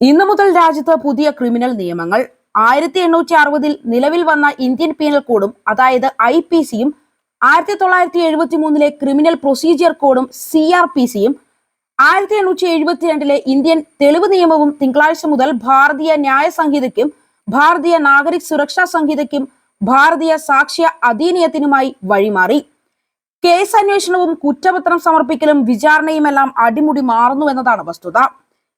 ഇന്നു മുതൽ രാജ്യത്ത് പുതിയ ക്രിമിനൽ നിയമങ്ങൾ ആയിരത്തി എണ്ണൂറ്റി അറുപതിൽ നിലവിൽ വന്ന ഇന്ത്യൻ പീനൽ കോഡും അതായത് ഐ പി സിയും ആയിരത്തി തൊള്ളായിരത്തി എഴുപത്തി മൂന്നിലെ ക്രിമിനൽ പ്രൊസീജിയർ കോഡും സി ആർ പി സിയും ആയിരത്തി എണ്ണൂറ്റി എഴുപത്തിരണ്ടിലെ ഇന്ത്യൻ തെളിവ് നിയമവും തിങ്കളാഴ്ച മുതൽ ഭാരതീയ ന്യായ സംഹിതയ്ക്കും ഭാരതീയ നാഗരിക് സുരക്ഷാ സംഹിതയ്ക്കും ഭാരതീയ സാക്ഷ്യ അധീനയത്തിനുമായി വഴിമാറി. കേസ് അന്വേഷണവും കുറ്റപത്രം സമർപ്പിക്കലും വിചാരണയുമെല്ലാം അടിമുടി മാറുന്നു എന്നതാണ് വസ്തുത.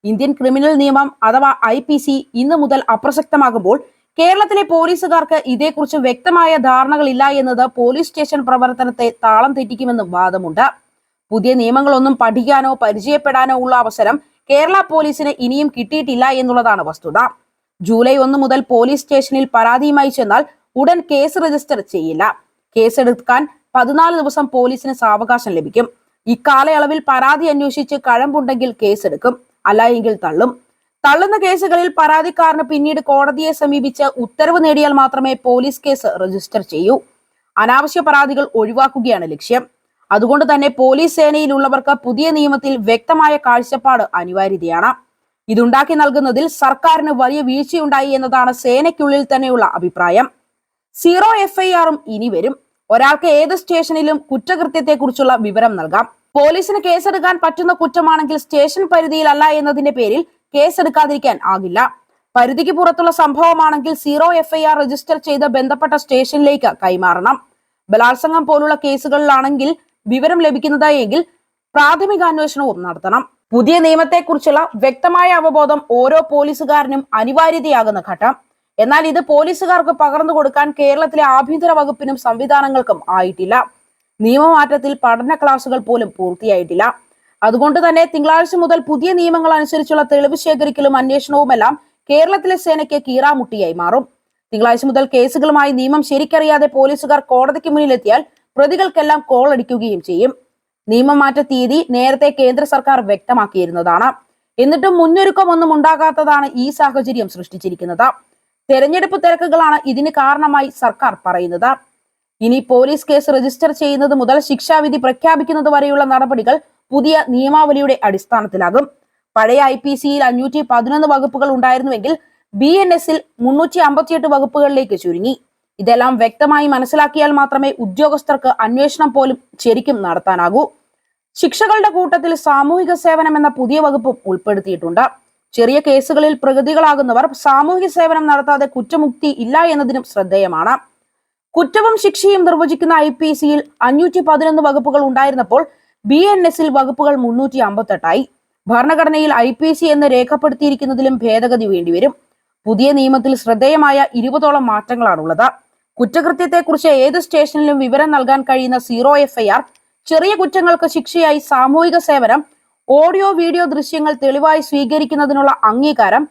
ഇന്ത്യൻ ക്രിമിനൽ നിയമം അഥവാ ഐ പി സി ഇന്ന് മുതൽ അപ്രസക്തമാകുമ്പോൾ കേരളത്തിലെ പോലീസുകാർക്ക് ഇതേക്കുറിച്ച് വ്യക്തമായ ധാരണകളില്ല എന്നത് പോലീസ് സ്റ്റേഷൻ പ്രവർത്തനത്തെ താളം തെറ്റിക്കുമെന്നും വാദമുണ്ട്. പുതിയ നിയമങ്ങളൊന്നും പഠിക്കാനോ പരിചയപ്പെടാനോ ഉള്ള അവസരം കേരള പോലീസിന് ഇനിയും കിട്ടിയിട്ടില്ല എന്നുള്ളതാണ് വസ്തുത. ജൂലൈ ഒന്ന് മുതൽ പോലീസ് സ്റ്റേഷനിൽ പരാതിയുമായി ചെന്നാൽ ഉടൻ കേസ് രജിസ്റ്റർ ചെയ്യില്ല. കേസെടുക്കാൻ പതിനാല് ദിവസം പോലീസിന് സാവകാശം ലഭിക്കും. ഇക്കാലയളവിൽ പരാതി അന്വേഷിച്ച് കഴമ്പുണ്ടെങ്കിൽ കേസെടുക്കും. അല്ല എങ്കിൽ തള്ളും. തള്ളുന്ന കേസുകളിൽ പരാതിക്കാരന് പിന്നീട് കോടതിയെ സമീപിച്ച് ഉത്തരവ് നേടിയാൽ മാത്രമേ പോലീസ് കേസ് രജിസ്റ്റർ ചെയ്യൂ. അനാവശ്യ പരാതികൾ ഒഴിവാക്കുകയാണ് ലക്ഷ്യം. അതുകൊണ്ട് തന്നെ പോലീസ് സേനയിലുള്ളവർക്ക് പുതിയ നിയമത്തിൽ വ്യക്തമായ കാഴ്ചപ്പാട് അനിവാര്യതയാണ്. ഇതുണ്ടാക്കി നൽകുന്നതിൽ സർക്കാരിന് വലിയ വീഴ്ചയുണ്ടായി എന്നതാണ് സേനയ്ക്കുള്ളിൽ തന്നെയുള്ള അഭിപ്രായം. സീറോ എഫ്ഐആറും ഇനി വരും. ഒരാൾക്ക് ഏത് സ്റ്റേഷനിലും കുറ്റകൃത്യത്തെക്കുറിച്ചുള്ള വിവരം നൽകാം. പോലീസിന് കേസെടുക്കാൻ പറ്റുന്ന കുറ്റമാണെങ്കിൽ സ്റ്റേഷൻ പരിധിയിലല്ല എന്നതിന്റെ പേരിൽ കേസെടുക്കാതിരിക്കാൻ ആകില്ല. പരിധിക്ക് പുറത്തുള്ള സംഭവമാണെങ്കിൽ സീറോ എഫ്ഐആർ രജിസ്റ്റർ ചെയ്ത് ബന്ധപ്പെട്ട സ്റ്റേഷനിലേക്ക് കൈമാറണം. ബലാത്സംഗം പോലുള്ള കേസുകളിലാണെങ്കിൽ വിവരം ലഭിക്കുന്നത് എങ്കിൽ പ്രാഥമിക അന്വേഷണവും നടത്തണം. പുതിയ നിയമത്തെക്കുറിച്ചുള്ള വ്യക്തമായ അവബോധം ഓരോ പോലീസുകാരനും അനിവാര്യതയാകുന്ന ഘട്ടം. എന്നാൽ ഇത് പോലീസുകാർക്ക് പകർന്നു കൊടുക്കാൻ കേരളത്തിലെ ആഭ്യന്തര വകുപ്പിനും സംവിധാനങ്ങൾക്കും ആയിട്ടില്ല. നിയമമാറ്റത്തിൽ പഠന ക്ലാസുകൾ പോലും പൂർത്തിയായിട്ടില്ല. അതുകൊണ്ട് തന്നെ തിങ്കളാഴ്ച മുതൽ പുതിയ നിയമങ്ങൾ അനുസരിച്ചുള്ള തെളിവ് ശേഖരിക്കലും അന്വേഷണവുമെല്ലാം കേരളത്തിലെ സേനയ്ക്ക് കീറാമുട്ടിയായി മാറും. തിങ്കളാഴ്ച മുതൽ കേസുകളുമായി നിയമം ശരിക്കറിയാതെ പോലീസുകാർ കോടതിക്ക് മുന്നിലെത്തിയാൽ പ്രതികൾക്കെല്ലാം കോൾ അടിക്കുകയും ചെയ്യും. നിയമമാറ്റ തീയതി നേരത്തെ കേന്ദ്ര സർക്കാർ വ്യക്തമാക്കിയിരുന്നതാണ്. എന്നിട്ടും മുന്നൊരുക്കമൊന്നും ഉണ്ടാകാത്തതാണ് ഈ സാഹചര്യം സൃഷ്ടിച്ചിരിക്കുന്നത്. തെരഞ്ഞെടുപ്പ് തിരക്കുകളാണ് ഇതിന് കാരണമായി സർക്കാർ പറയുന്നത്. ഇനി പോലീസ് കേസ് രജിസ്റ്റർ ചെയ്യുന്നത് മുതൽ ശിക്ഷാവിധി പ്രഖ്യാപിക്കുന്നത് വരെയുള്ള നടപടികൾ പുതിയ നിയമാവലിയുടെ അടിസ്ഥാനത്തിലാകും. പഴയ ഐ പി സിയിൽ അഞ്ഞൂറ്റി പതിനൊന്ന് വകുപ്പുകൾ ഉണ്ടായിരുന്നുവെങ്കിൽ ബി എൻ എസിൽ മുന്നൂറ്റി അമ്പത്തിയെട്ട് വകുപ്പുകളിലേക്ക് ചുരുങ്ങി. ഇതെല്ലാം വ്യക്തമായി മനസ്സിലാക്കിയാൽ മാത്രമേ ഉദ്യോഗസ്ഥർക്ക് അന്വേഷണം പോലും ശരിക്കും നടത്താനാകൂ. ശിക്ഷകളുടെ കൂട്ടത്തിൽ സാമൂഹിക സേവനം എന്ന പുതിയ വകുപ്പും ഉൾപ്പെടുത്തിയിട്ടുണ്ട്. ചെറിയ കേസുകളിൽ പ്രഗതികളാകുന്നവർ സാമൂഹിക സേവനം നടത്താതെ കുറ്റമുക്തി ഇല്ല എന്നതിനും ശ്രദ്ധേയമാണ്. കുറ്റവും ശിക്ഷയും നിർവചിക്കുന്ന ഐ പി സിയിൽ അഞ്ഞൂറ്റി പതിനൊന്ന് വകുപ്പുകൾ ഉണ്ടായിരുന്നപ്പോൾ ബി എൻ എസിൽ വകുപ്പുകൾ മുന്നൂറ്റി അമ്പത്തെട്ടായി ഭരണഘടനയിൽ ഐ പി സി എന്ന് രേഖപ്പെടുത്തിയിരിക്കുന്നതിലും ഭേദഗതി വേണ്ടിവരും. പുതിയ നിയമത്തിൽ ശ്രദ്ധേയമായ ഇരുപതോളം മാറ്റങ്ങളാണുള്ളത്. കുറ്റകൃത്യത്തെക്കുറിച്ച് ഏത് സ്റ്റേഷനിലും വിവരം നൽകാൻ കഴിയുന്ന സീറോ എഫ്ഐആർ ചെറിയ കുറ്റങ്ങൾക്ക് ശിക്ഷയായി സാമൂഹിക സേവനം ഓഡിയോ വീഡിയോ ദൃശ്യങ്ങൾ തെളിവായി സ്വീകരിക്കുന്നതിനുള്ള അംഗീകാരം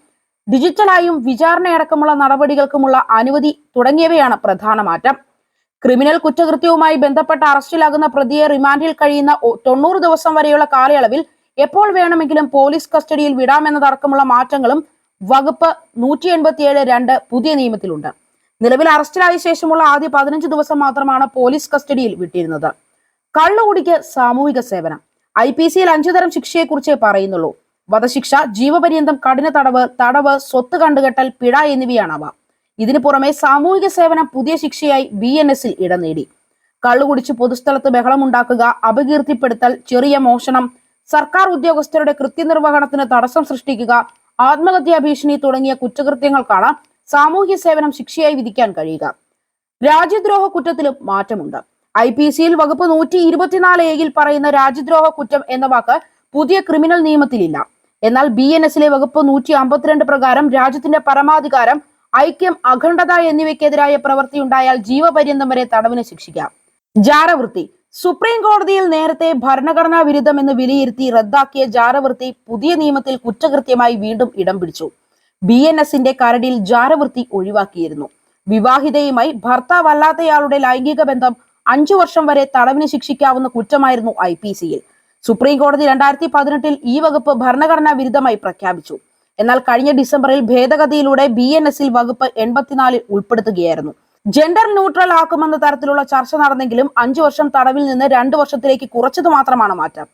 ഡിജിറ്റലായും വിചാരണയടക്കമുള്ള നടപടികൾക്കുമുള്ള അനുമതി തുടങ്ങിയവയാണ് പ്രധാന മാറ്റം. ക്രിമിനൽ കുറ്റകൃത്യവുമായി ബന്ധപ്പെട്ട അറസ്റ്റിലാകുന്ന പ്രതിയെ റിമാൻഡിൽ കഴിയുന്ന തൊണ്ണൂറ് ദിവസം വരെയുള്ള കാലയളവിൽ എപ്പോൾ വേണമെങ്കിലും പോലീസ് കസ്റ്റഡിയിൽ വിടാമെന്നതടക്കമുള്ള മാറ്റങ്ങളും വകുപ്പ് നൂറ്റി എൺപത്തിയേഴ് രണ്ട് പുതിയ നിയമത്തിലുണ്ട്. നിലവിൽ അറസ്റ്റിലായ ശേഷമുള്ള ആദ്യ പതിനഞ്ച് ദിവസം മാത്രമാണ് പോലീസ് കസ്റ്റഡിയിൽ വിട്ടിരുന്നത്. കള്ളുകുടിക്ക് സാമൂഹിക സേവനം. ഐ പി സിയിൽ അഞ്ചു തരം ശിക്ഷയെക്കുറിച്ചേ പറയുന്നുള്ളൂ. വധശിക്ഷ ജീവപര്യന്തം കഠിന തടവ് തടവ് സ്വത്ത് കണ്ടുകെട്ടൽ പിഴ എന്നിവയാണ് അവ ഇതിനു പുറമെ സാമൂഹിക സേവനം പുതിയ ശിക്ഷയായി ബി എൻ എസിൽ ഇടം നേടി. കള്ളുകുടിച്ച് പൊതുസ്ഥലത്ത് ബഹളമുണ്ടാക്കുക അപകീർത്തിപ്പെടുത്തൽ ചെറിയ മോഷണം സർക്കാർ ഉദ്യോഗസ്ഥരുടെ കൃത്യനിർവഹണത്തിന് തടസ്സം സൃഷ്ടിക്കുക ആത്മഹത്യാ ഭീഷണി തുടങ്ങിയ കുറ്റകൃത്യങ്ങൾക്കാണ് സാമൂഹ്യ സേവനം ശിക്ഷയായി വിധിക്കാൻ കഴിയുക. രാജ്യദ്രോഹ കുറ്റത്തിലും മാറ്റമുണ്ട്. ഐ പി സിയിൽ വകുപ്പ് നൂറ്റി ഇരുപത്തിനാല് എയിൽ പറയുന്ന രാജ്യദ്രോഹ കുറ്റം എന്ന വാക്ക് പുതിയ ക്രിമിനൽ നിയമത്തിലില്ല. എന്നാൽ ബി എൻ എസിലെ വകുപ്പ് നൂറ്റി അമ്പത്തിരണ്ട് പ്രകാരം രാജ്യത്തിന്റെ പരമാധികാരം ഐക്യം അഖണ്ഡത എന്നിവയ്ക്കെതിരായ പ്രവൃത്തി ഉണ്ടായാൽ ജീവപര്യന്തം വരെ തടവിന് ശിക്ഷിക്കാം. ജാരവൃത്തി. സുപ്രീം കോടതിയിൽ നേരത്തെ ഭരണഘടനാ വിരുദ്ധം എന്ന് വിലയിരുത്തി റദ്ദാക്കിയ ജാരവൃത്തി പുതിയ നിയമത്തിൽ കുറ്റകൃത്യമായി വീണ്ടും ഇടം പിടിച്ചു. ബി എൻ എസിന്റെ കരടിൽ ജാരവൃത്തി ഒഴിവാക്കിയിരുന്നു. വിവാഹിതയുമായി ഭർത്താവല്ലാത്തയാളുടെ ലൈംഗിക ബന്ധം അഞ്ചു വർഷം വരെ തടവിന് ശിക്ഷിക്കാവുന്ന കുറ്റമായിരുന്നു ഐ പി സിയിൽ സുപ്രീം കോടതി രണ്ടായിരത്തി പതിനെട്ടിൽ ഈ വകുപ്പ് ഭരണഘടനാ വിരുദ്ധമായി പ്രഖ്യാപിച്ചു. എന്നാൽ കഴിഞ്ഞ ഡിസംബറിൽ ഭേദഗതിയിലൂടെ ബി എൻ എസിൽ വകുപ്പ് എൺപത്തിനാലിൽ ഉൾപ്പെടുത്തുകയായിരുന്നു. ജെൻഡർ ന്യൂട്രൽ ആക്കുമെന്ന തരത്തിലുള്ള ചർച്ച നടന്നെങ്കിലും അഞ്ചു വർഷം തടവിൽ നിന്ന് രണ്ടു വർഷത്തിലേക്ക് കുറച്ചത് മാത്രമാണ് മാറ്റം.